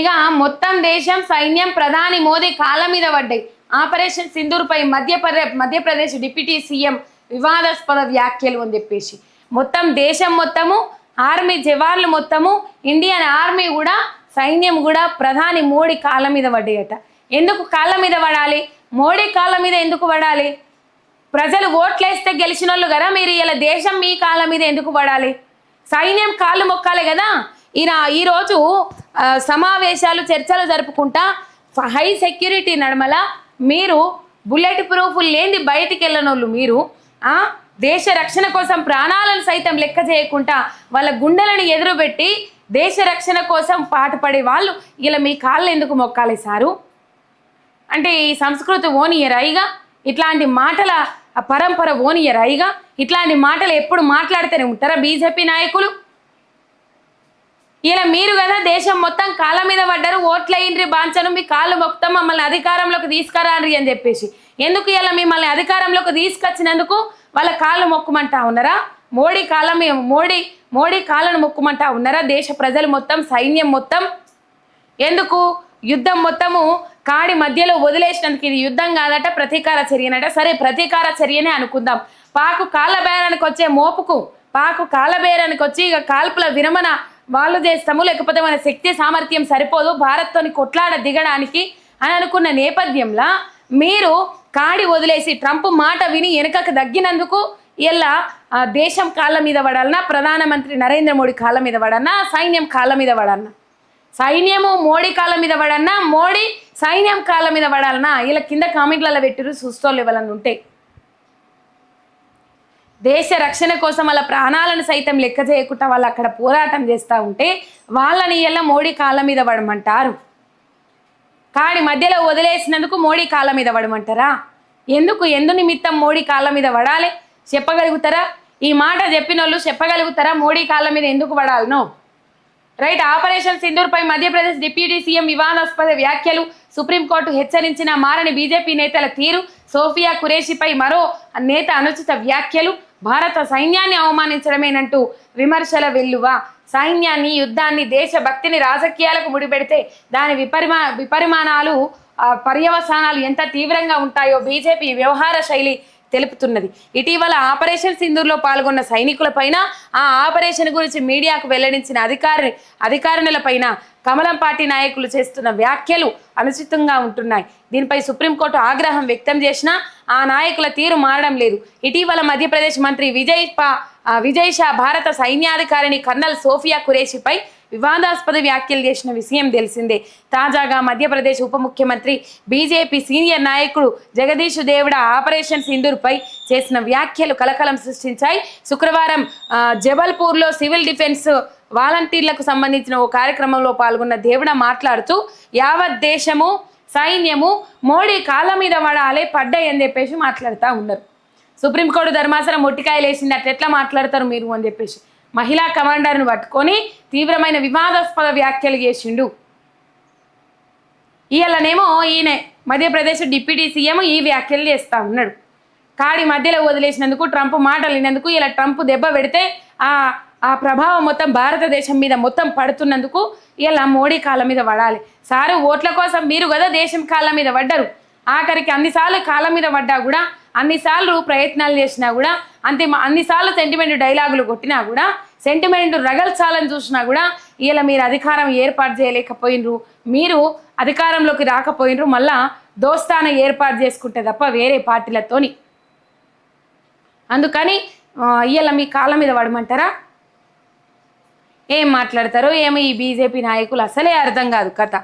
ఇక మొత్తం దేశం సైన్యం ప్రధాని మోదీ కాళ్ళ మీద పడ్డాయి. ఆపరేషన్ సింధూర్పై మధ్యప్రదే మధ్యప్రదేశ్ డిప్యూటీ సీఎం వివాదాస్పద వ్యాఖ్యలు అని చెప్పేసి. మొత్తం దేశం మొత్తము ఆర్మీ జవాన్లు మొత్తము ఇండియన్ ఆర్మీ కూడా సైన్యం కూడా ప్రధాని మోడీ కాళ్ళ మీద పడ్డాయట. ఎందుకు కాళ్ళ మీద పడాలి? మోడీ కాళ్ళ మీద ఎందుకు పడాలి? ప్రజలు ఓట్లేస్తే గెలిచిన వాళ్ళు కదా మీరు ఇలా దేశం మీ కాళ్ళ మీద ఎందుకు పడాలి? సైన్యం కాళ్ళు మొక్కాలి కదా? ఈయన ఈరోజు సమావేశాలు చర్చలు జరుపుకుంటా హై సెక్యూరిటీ నడమల మీరు బుల్లెట్ ప్రూఫ్ లేని బయటికి వెళ్ళనోళ్ళు మీరు దేశ రక్షణ కోసం ప్రాణాలను సైతం లెక్క చేయకుండా వాళ్ళ గుండెలను ఎదురుపెట్టి దేశ రక్షణ కోసం పాటుపడే వాళ్ళు ఇలా మీ కాళ్ళు ఎందుకు మొక్కాలి సారు? అంటే ఈ సంస్కృతి ఓనియరాయిగా ఇట్లాంటి మాటల పరంపర ఓనియరాయిగా ఇట్లాంటి మాటలు ఎప్పుడు మాట్లాడితేనే ఉంటారా బీజేపీ నాయకులు? ఇలా మీరు కదా దేశం మొత్తం కాళ్ళ మీద పడ్డారు ఓట్లయిండ్రి బాంచను మీ కాళ్ళు మొత్తం మమ్మల్ని అధికారంలోకి తీసుకురాండ్రి అని చెప్పేసి. ఎందుకు ఇలా మిమ్మల్ని అధికారంలోకి తీసుకొచ్చినందుకు వాళ్ళ కాళ్ళు మొక్కుమంటా ఉన్నారా? మోడీ కాలం మోడీ మోడీ కాళ్ళను మొక్కుమంటా ఉన్నారా? దేశ ప్రజలు మొత్తం సైన్యం మొత్తం? ఎందుకు? యుద్ధం మొత్తము కాడి మధ్యలో వదిలేసినందుకు ఇది యుద్ధం కాదట ప్రతీకార చర్యనట. సరే ప్రతీకార చర్యనే అనుకుందాం. పాకు కాళ్ళ బేరానికి వచ్చే మోపుకు పాకు కాళ్ళ బేరానికి వచ్చి ఇక కాల్పుల విరమణ వాళ్ళు చేస్తాము లేకపోతే మన శక్తి సామర్థ్యం సరిపోదు భారత్తోని కొట్లాడ దిగడానికి అని అనుకున్న నేపథ్యంలో మీరు కాడి వదిలేసి ట్రంప్ మాట విని వెనుకకు తగ్గినందుకు ఇలా దేశం కాళ్ళ మీద పడాలన్నా ప్రధానమంత్రి నరేంద్ర మోడీ కాళ్ళ మీద పడన్నా సైన్యం కాళ్ళ మీద పడన్నా సైన్యము మోడీ కాళ్ళ మీద పడన్నా మోడీ సైన్యం కాళ్ళ మీద పడాలన్నా ఇలా కింద కామెంట్లలో పెట్టిరు చూస్తోళ్ళు ఇవ్వాలని ఉంటాయి దేశ రక్షణ కోసం వాళ్ళ ప్రాణాలను సైతం లెక్క చేయకుండా వాళ్ళు అక్కడ పోరాటం చేస్తూ ఉంటే వాళ్ళని ఎలా మోడీ కాళ్ళ మీద పడమంటారు? కాడి మధ్యలో వదిలేసినందుకు మోడీ కాళ్ళ మీద పడమంటారా? ఎందుకు? ఎందు నిమిత్తం మోడీ కాళ్ళ మీద పడాలి? చెప్పగలుగుతారా? ఈ మాట చెప్పిన వాళ్ళు చెప్పగలుగుతారా మోడీ కాళ్ళ మీద ఎందుకు పడాలనో రైట్ ఆపరేషన్ సింధూర్పై మధ్యప్రదేశ్ డిప్యూటీ సీఎం వివాదాస్పద వ్యాఖ్యలు సుప్రీంకోర్టు హెచ్చరించిన మారని బీజేపీ నేతల తీరు సోఫియా కురేషిపై మరో నేత అనుచిత వ్యాఖ్యలు భారత సైన్యాన్ని అవమానించడమేనంటూ విమర్శల వెల్లువ. సైన్యాన్ని యుద్ధాన్ని దేశభక్తిని రాజకీయాలకు ముడిపెడితే దాని విపరిమా విపరిమాణాలు పర్యవసానాలు ఎంత తీవ్రంగా ఉంటాయో బీజేపీ వ్యవహార శైలి తెలుపుతున్నది. ఇటీవల ఆపరేషన్ సింధూర్లో పాల్గొన్న సైనికులపైన ఆ ఆపరేషన్ గురించి మీడియాకు వెల్లడించిన అధికారి అధికారులపైన కమలం పార్టీ నాయకులు చేస్తున్న వ్యాఖ్యలు అనుచితంగా ఉంటున్నాయి. దీనిపై సుప్రీంకోర్టు ఆగ్రహం వ్యక్తం చేసినా ఆ నాయకుల తీరు మారడం లేదు. ఇటీవల మధ్యప్రదేశ్ మంత్రి విజయ్ పా విజయ్ షా భారత సైన్యాధికారిని కర్నల్ సోఫియా ఖురేషిపై వివాదాస్పద వ్యాఖ్యలు చేసిన విషయం తెలిసిందే. తాజాగా మధ్యప్రదేశ్ ఉప ముఖ్యమంత్రి బీజేపీ సీనియర్ నాయకుడు జగదీష్ దేవుడ ఆపరేషన్ సింధూర్పై చేసిన వ్యాఖ్యలు కలకలం సృష్టించాయి. శుక్రవారం జబల్పూర్లో సివిల్ డిఫెన్స్ వాలంటీర్లకు సంబంధించిన ఓ కార్యక్రమంలో పాల్గొన్న దేవుడ మాట్లాడుతూ యావత్ దేశము సైన్యము మోడీ కాళ్ళ మీద పడాలి పడ్డాయి అని చెప్పేసి మాట్లాడుతూ ఉన్నారు. సుప్రీంకోర్టు ధర్మాసనం మొట్టికాయలు వేసింది అట్లా ఎట్లా మాట్లాడతారు మీరు అని చెప్పేసి. మహిళా కమాండర్ను పట్టుకొని తీవ్రమైన వివాదాస్పద వ్యాఖ్యలు చేసిండు. ఇవాళనేమో ఈయన మధ్యప్రదేశ్ డిప్యూటీ సీఎం ఈ వ్యాఖ్యలు చేస్తా ఉన్నాడు. కాడి మధ్యలో వదిలేసినందుకు ట్రంప్ మాటలు ఇలా ట్రంప్ దెబ్బ పెడితే ఆ ఆ ప్రభావం మొత్తం భారతదేశం మీద మొత్తం పడుతున్నందుకు ఇలా మోడీ కాళ్ళ మీద పడాలి. సారు ఓట్ల కోసం మీరు కదా దేశం కాళ్ళ మీద పడ్డరు. ఆఖరికి అన్నిసార్లు కాళ్ళ మీద పడ్డా కూడా అన్నిసార్లు ప్రయత్నాలు చేసినా కూడా అంతే అన్నిసార్లు సెంటిమెంట్ డైలాగులు కొట్టినా కూడా సెంటిమెంట్ రగల్చాలని చూసినా కూడా ఇలా మీరు అధికారం ఏర్పాటు చేయలేకపోయినరు మీరు అధికారంలోకి రాకపోయినరు మళ్ళా దోస్తాన ఏర్పాటు చేసుకుంటే తప్ప వేరే పార్టీలతోని. అందుకని ఇవాళ మీ కాళ్ళ మీద పడమంటారా? ఏం మాట్లాడతారో ఏమో ఈ బీజేపీ నాయకులు అసలే అర్థం కాదు కథ.